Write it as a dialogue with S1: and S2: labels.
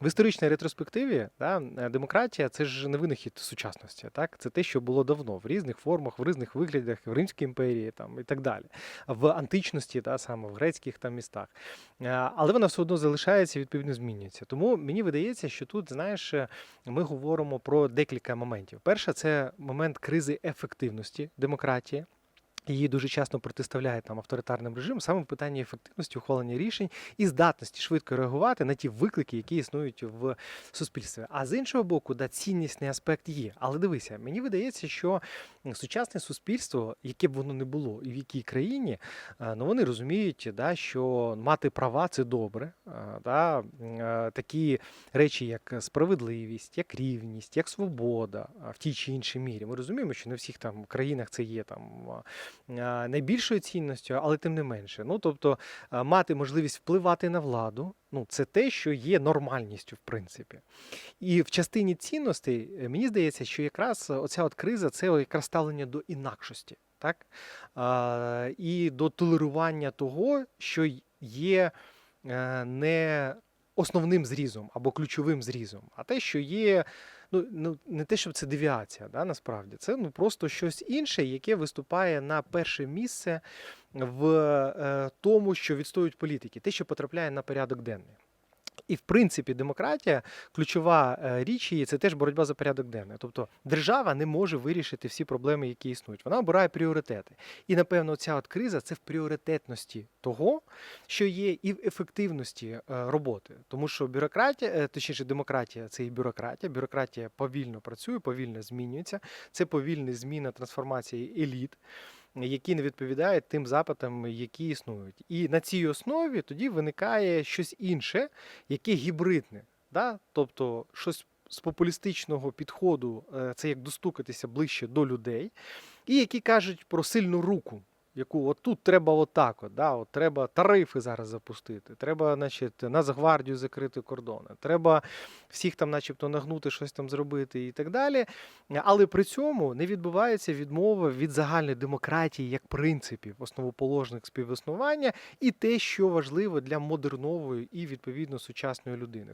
S1: В історичній ретроспективі да, е, демократія це ж не винахід сучасності, так? Це те, що було давно в різних формах, в різних виглядах, в Римській імперії там, і так далі, в античності, та, саме в грецьких там містах. Е, Але вона все одно залишається і відповідно змінюється. Тому мені видається, що тут, знаєш, е, ми говоримо про декілька моментів. Перше, це момент кризи ефективності демократії. Її дуже часто протиставляють там авторитарним режимам саме в питанні ефективності ухвалення рішень і здатності швидко реагувати на ті виклики, які існують в суспільстві. А з іншого боку, да, ціннісний аспект є. Але дивися, мені видається, що сучасне суспільство, яке б воно не було, і в якій країні, е, ну вони розуміють, да, що мати права це добре. Е, Да, е, такі речі, як справедливість, як рівність, як свобода в тій чи іншій мірі. Ми розуміємо, що не всіх там країнах це є там найбільшою цінністю, але тим не менше. Ну тобто мати можливість впливати на владу, ну це те, що є нормальністю, в принципі. І в частині цінностей е, мені здається, що якраз е, оця от криза це якраз ставлення до інакшості, так? І до толерування того, що є е, не основним зрізом або ключовим зрізом, а те, що є. Ну, ну не те, щоб це девіація, да, насправді це ну просто щось інше, яке виступає на перше місце в е, тому, що відстоюють політики, те, що потрапляє на порядок денний. І в принципі, демократія, ключова е, річ її це теж боротьба за порядок денний. Тобто держава не може вирішити всі проблеми, які існують. Вона обирає пріоритети. І напевно, ця от криза це в пріоритетності того, що є, і в ефективності е, роботи. Тому що бюрократія, е, точніше, демократія це і бюрократія. Бюрократія повільно працює, повільно змінюється. Це повільна зміна трансформації еліт. Які не відповідають тим запитам, які існують, і на цій основі тоді виникає щось інше, яке гібридне, да? тобто щось з популістичного підходу, е, це як достукатися ближче до людей, і які кажуть про сильну руку, яку от тут треба отак, от, да? от треба тарифи зараз запустити, треба, значить, Нацгвардію закрити кордони, треба всіх там, начебто, нагнути, щось там зробити і так далі. Але при цьому не відбувається відмова від загальної демократії як принципів, основоположних співіснування, і те, що важливо для модернової і відповідно сучасної людини.